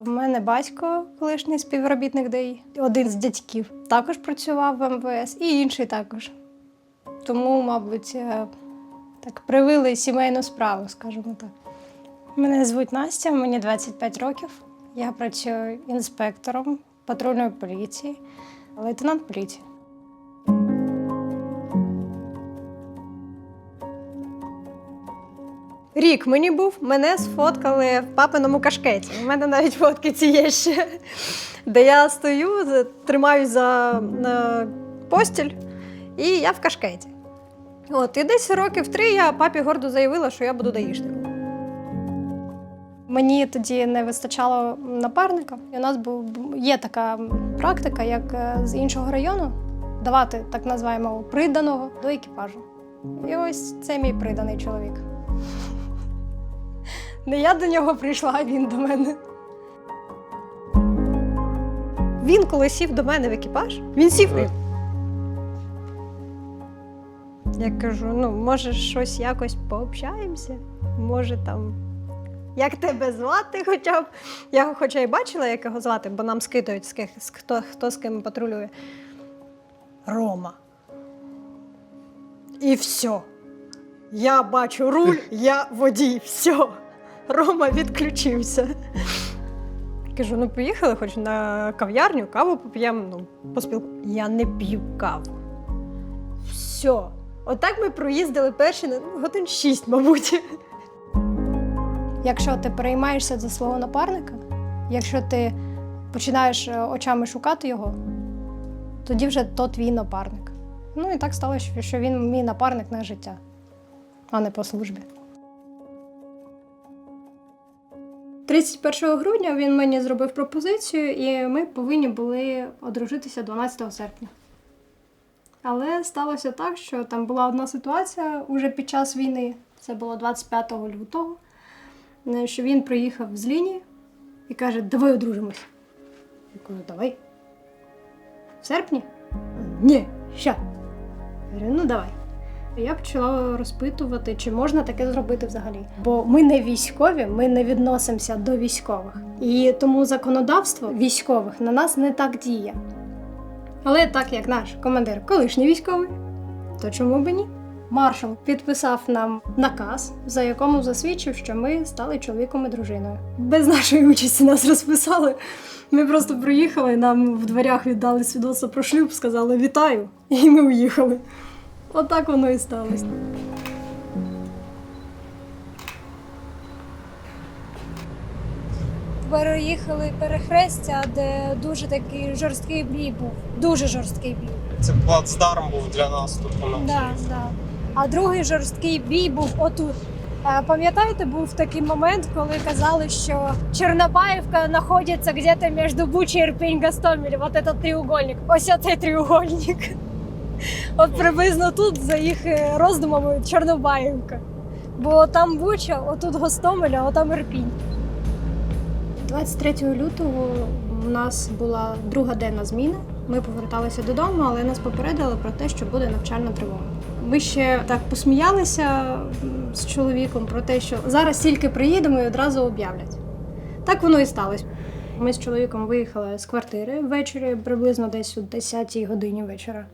В мене батько, колишній співробітник ДАІ, один з дядьків, також працював в МВС, і інший також. Тому, мабуть, е, так привили сімейну справу, скажімо так. Мене звуть Настя, мені 25 років. Я працюю інспектором патрульної поліції, лейтенант поліції. Рік мені був, мене сфоткали в папиному кашкеті. У мене навіть фотки ці є ще, де я стою, тримаюсь за е, постіль, і я в кашкеті. От, і десь років три я папі гордо заявила, що я буду даїшником. Мені тоді не вистачало напарника. І у нас був є така практика, як е, з іншого району давати так називаємо приданого до екіпажу. І ось це мій приданий чоловік. Не я до нього прийшла, а він до мене. Він, коли сів до мене в екіпаж, він сів. і- Я кажу: ну, може, щось якось пообщаємося? Може там. Як тебе звати хоча б? Я хоча й бачила, як його звати, бо нам з хто, хто з ким патрулює. Рома. І все. Я бачу руль, я водій. Все. Рома відключився. Кажу, ну поїхали хоч на кав'ярню, каву поп'ємо, ну, поспілку. Я не п'ю каву. Все. Отак ми проїздили перші ну, годин шість, мабуть. Якщо ти переймаєшся за свого напарника, якщо ти починаєш е, очами шукати його, тоді вже то твій напарник. Ну і так сталося, що він мій напарник на життя, а не по службі. 31 грудня він мені зробив пропозицію, і ми повинні були одружитися 12 серпня. Але сталося так, що там була одна ситуація уже під час війни, це було 25 лютого, е, що він приїхав з лінії і каже: Давай одружимось. Я кажу, давай. В серпні? Ні, ща. Я говорю, ну давай. Я почала розпитувати, чи можна таке зробити взагалі. Бо ми не військові, ми не відносимося до військових. І тому законодавство військових на нас не так діє. Але так як наш командир колишній військовий, то чому б ні? Маршал підписав нам наказ, за якому засвідчив, що ми стали чоловіком і дружиною. Без нашої участі нас розписали. Ми просто приїхали, нам в дверях віддали свідоцтво про шлюб, сказали вітаю, і ми уїхали. Отак воно і сталося. переїхали перехрестя, де дуже такий жорсткий бій був. Дуже жорсткий бій. Це плацдарм був для наступу на Да, да. А другий жорсткий бій був отут. Е, Пам'ятаєте, був такий момент, коли казали, що Чорнобаївка знаходиться где-то між Бучі, Ірпінь, Гастомель. Вот этот треугольник. Ось оцей треугольник. От приблизно тут, за їх е, роздумами, Чорнобаївка. Бо там Буча, отут Гостомель, а отам Ірпінь. 23 лютого у нас була друга денна зміна. Ми поверталися додому, але нас попередили про те, що буде навчальна тривога. Ми ще так посміялися з чоловіком про те, що зараз тільки приїдемо і одразу об'являть. Так воно і сталося. Ми з чоловіком виїхали з квартири ввечері, приблизно десь о 10 годині вечора.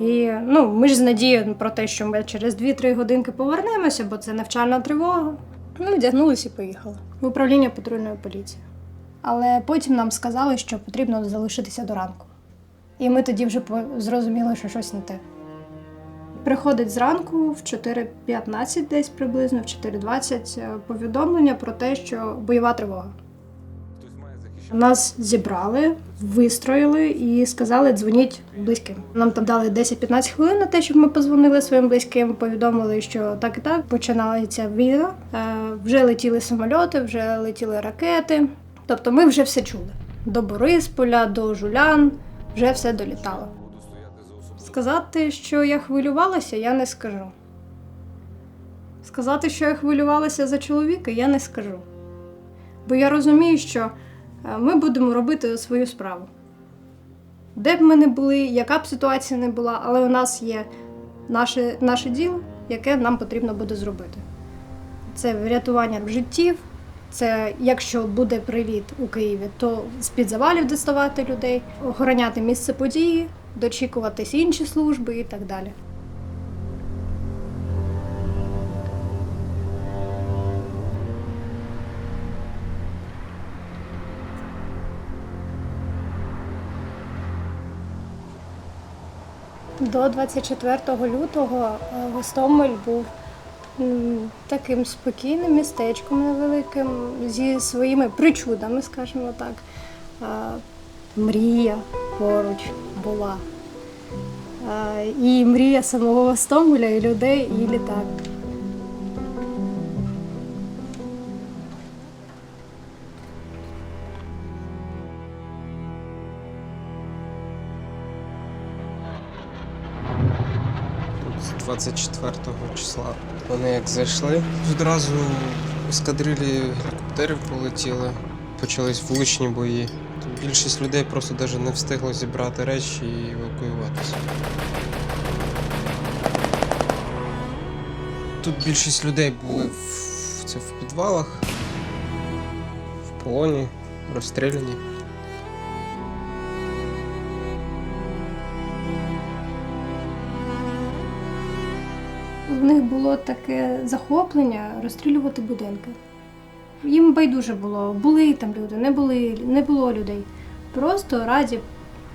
І ну, ми ж з надією про те, що ми через 2-3 годинки повернемося, бо це навчальна тривога. Ну, вдягнулися і поїхали в управління патрульної поліції. Але потім нам сказали, що потрібно залишитися до ранку. І ми тоді вже зрозуміли, що щось не те. Приходить зранку в 4.15 десь приблизно, в 4.20 е, повідомлення про те, що бойова тривога. Нас зібрали, вистроїли і сказали, дзвоніть близьким. Нам там дали 10-15 хвилин на те, щоб ми позвонили своїм близьким, повідомили, що так і так починається війна. Е, Вже летіли самольоти, вже летіли ракети. Тобто ми вже все чули. До Борисполя, до Жулян, вже все долітало. Сказати, що я хвилювалася, я не скажу. Сказати, що я хвилювалася за чоловіка, я не скажу. Бо я розумію, що ми будемо робити свою справу. Де б ми не були, яка б ситуація не була, але у нас є наше, наше діло, яке нам потрібно буде зробити. Це врятування життів, Це якщо буде приліт у Києві, то з-під завалів доставати людей, охороняти місце події, дочікуватись інші служби і так далі. До 24 лютого е, Гостомель був таким спокійним містечком невеликим зі своїми причудами, скажімо так. Е, Мрія поруч була. Е, І мрія самого Гостомеля, і людей, і літак. 24 числа. Вони як зайшли, одразу ескадрилі гелікоптерів полетіли, почались вуличні бої. Більшість людей просто навіть не встигло зібрати речі і евакуюватися. Тут більшість людей були в, це в підвалах, в полоні, розстріляні. В них було таке захоплення розстрілювати будинки. Їм байдуже було, були там люди, не, були, не було людей. Просто раді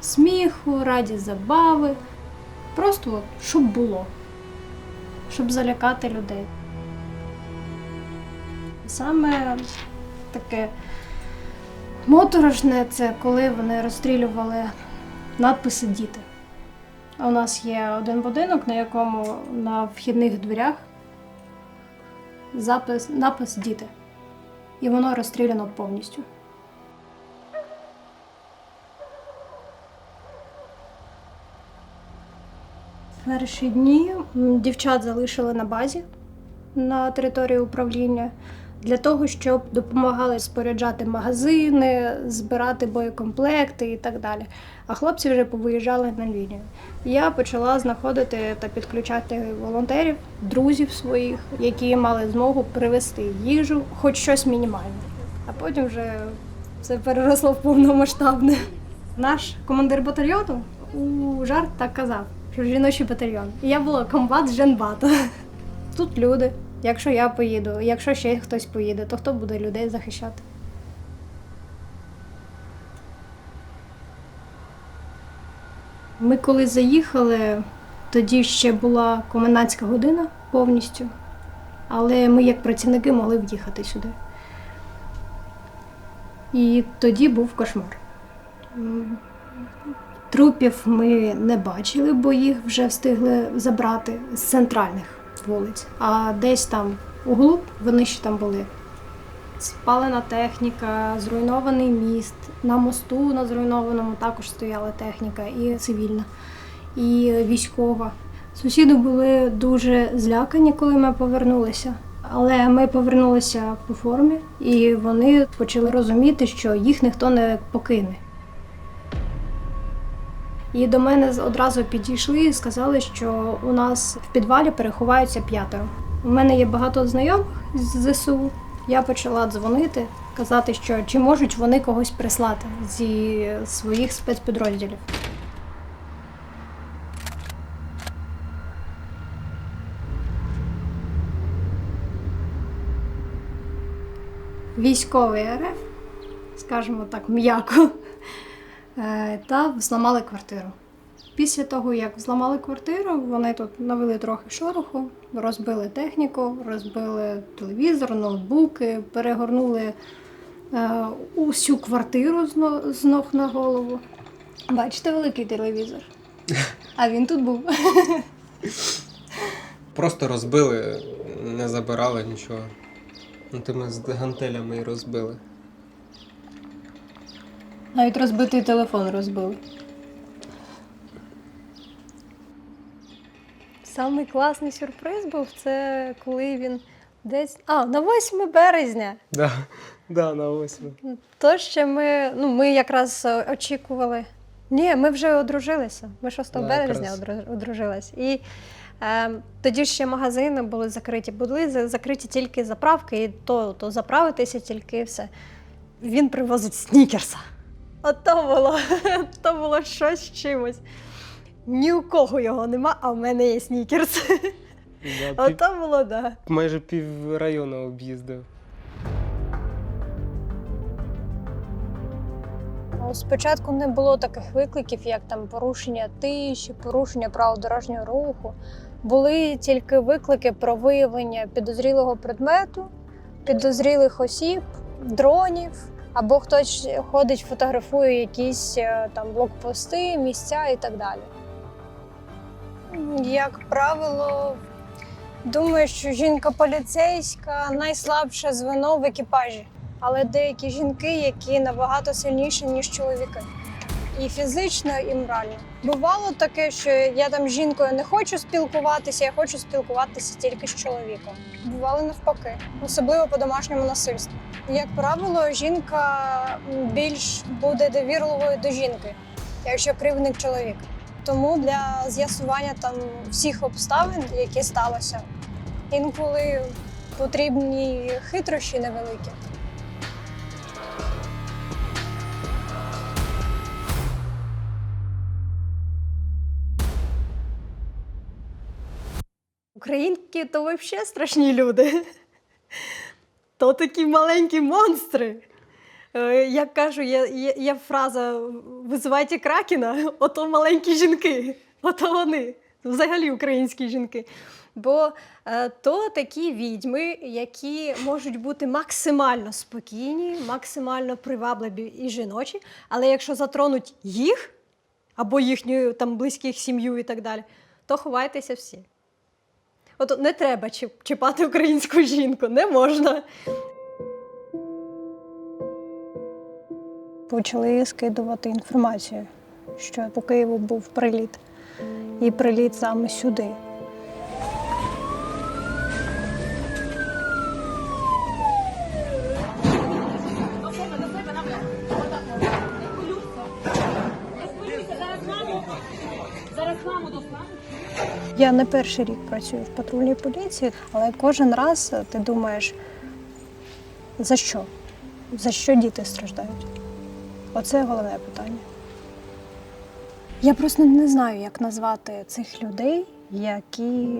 сміху, раді забави. Просто от, щоб було, щоб залякати людей. Саме таке моторошне це коли вони розстрілювали надписи діти. У нас є один будинок, на якому на вхідних дверях запис, напис діти. І воно розстріляно повністю. Перші дні дівчат залишили на базі на території управління для того, щоб допомагали споряджати магазини, збирати боєкомплекти і так далі. А хлопці вже повиїжджали на лінію. Я почала знаходити та підключати волонтерів, друзів своїх, які мали змогу привезти їжу, хоч щось мінімальне. А потім вже це переросло в повномасштабне. Наш командир батальйону у жарт так казав, що жіночий батальйон. І я була комбат з Женбата. Тут люди. Якщо я поїду, якщо ще хтось поїде, то хто буде людей захищати? Ми коли заїхали, тоді ще була комендантська година повністю, але ми як працівники могли в'їхати сюди. І тоді був кошмар. Трупів ми не бачили, бо їх вже встигли забрати з центральних вулиць. А десь там углуб вони ще там були. Спалена техніка, зруйнований міст. На мосту на зруйнованому також стояла техніка і цивільна, і військова. Сусіди були дуже злякані, коли ми повернулися. Але ми повернулися по формі, і вони почали розуміти, що їх ніхто не покине. І до мене одразу підійшли і сказали, що у нас в підвалі переховаються п'ятеро. У мене є багато знайомих з ЗСУ. Я почала дзвонити, казати, що чи можуть вони когось прислати зі своїх спецпідрозділів. Військовий РФ, скажімо так, м'яко, та зламали квартиру. Після того, як зламали квартиру, вони тут навели трохи шороху, розбили техніку, розбили телевізор, ноутбуки, перегорнули е, усю квартиру з, ног на голову. Бачите великий телевізор? А він тут був. Просто розбили, не забирали нічого. Ну, тими з гантелями і розбили. Навіть розбитий телефон розбили. Самий класний сюрприз був це коли він десь. А, на 8 березня. Да, да, на восьми. То ще ми, ну, ми якраз е, очікували. Ні, ми вже одружилися. Ми 6 Да, березня якраз. одружились. І Е, тоді ще магазини були закриті, були закриті тільки заправки, і то, то заправитися тільки все. Він привозить снікерса. Ото було, то було щось з чимось. Ні у кого його нема, а в мене є снікерс. Да, пів, Ото було, так. Да. майже пів району об'їздив. Спочатку не було таких викликів, як там порушення тиші, порушення правил дорожнього руху. Були тільки виклики про виявлення підозрілого предмету, підозрілих осіб, дронів, або хтось ходить, фотографує якісь е, там блокпости, місця і так далі. Як правило, думаю, що жінка поліцейська найслабше звено в екіпажі але деякі жінки, які набагато сильніші, ніж чоловіки. І фізично, і морально. Бувало таке, що я там з жінкою не хочу спілкуватися, я хочу спілкуватися тільки з чоловіком. Бувало навпаки, особливо по домашньому насильству. Як правило, жінка більш буде довірливою до жінки, якщо кривник чоловік. Тому для з'ясування там всіх обставин, які сталося, інколи потрібні хитрощі невеликі. Українки то взагалі страшні люди. То такі маленькі монстри. Е, Як кажу, є, є, є фраза визивайте кракена, ото маленькі жінки. Ото вони. Взагалі українські жінки. Бо е, то такі відьми, які можуть бути максимально спокійні, максимально привабливі і жіночі, але якщо затронуть їх або їхню там близьких сім'ю і так далі, то ховайтеся всі. От не треба чіпати українську жінку, не можна. почали скидувати інформацію, що по Києву був приліт, і приліт саме сюди. Я не перший рік працюю в патрульній поліції, але кожен раз ти думаєш, за що? За що діти страждають? Оце головне питання. Я просто не знаю, як назвати цих людей, які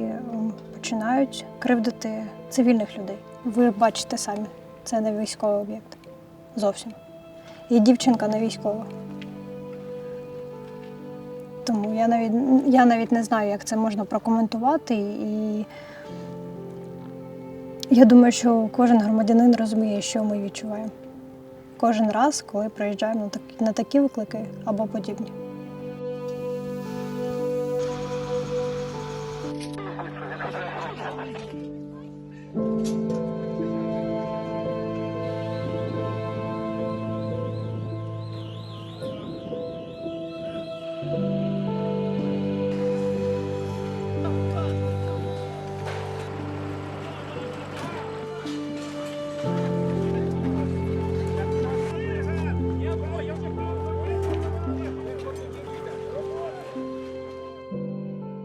починають кривдити цивільних людей. Ви бачите самі, це не військовий об'єкт. Зовсім. І дівчинка не військова. Тому я навіть, я навіть не знаю, як це можна прокоментувати. І я думаю, що кожен громадянин розуміє, що ми відчуваємо кожен раз, коли приїжджаємо на такі, виклики або подібні.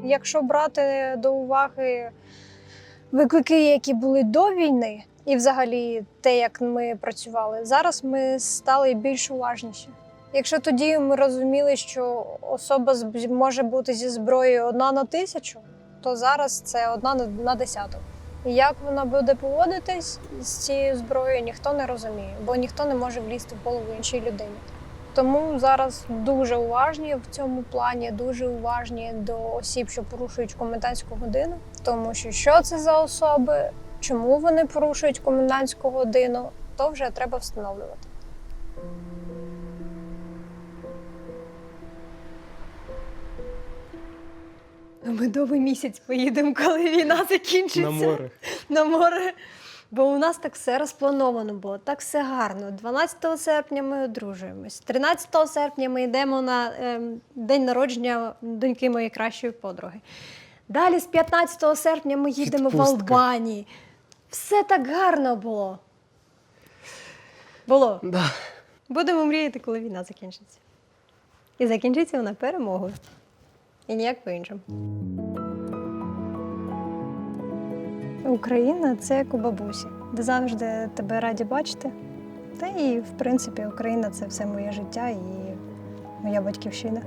Якщо брати до уваги виклики, які були до війни, і взагалі те, як ми працювали, зараз ми стали більш уважніші. Якщо тоді ми розуміли, що особа може бути зі зброєю одна на тисячу, то зараз це одна на- на десяток. І як вона буде поводитись з цією зброєю, ніхто не розуміє, бо ніхто не може влізти в голову іншій людині. Тому зараз дуже уважні в цьому плані, дуже уважні до осіб, що порушують комендантську годину, тому що що це за особи, чому вони порушують комендантську годину, то вже треба встановлювати. Медовий місяць поїдемо, коли війна закінчиться. На море. на море. Бо у нас так все розплановано було, так все гарно. 12 серпня ми одружуємось. 13 серпня ми йдемо на ем, день народження доньки моєї кращої подруги. Далі з 15 серпня ми їдемо в Відпустка. Албанії. Все так гарно було. Було. Да. Будемо мріяти, коли війна закінчиться. І закінчиться вона перемогою. І ніяк по-іншому. Україна це як у бабусі, де завжди тебе раді бачити. Та і, в принципі, Україна це все моє життя і моя батьківщина.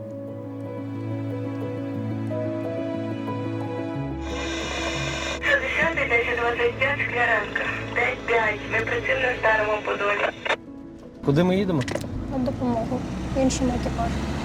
Шістдесятий 1025 Скляренка. 5-5. Ми працюємо на старому Подолі. Куди ми їдемо? На допомогу іншому екіпажу.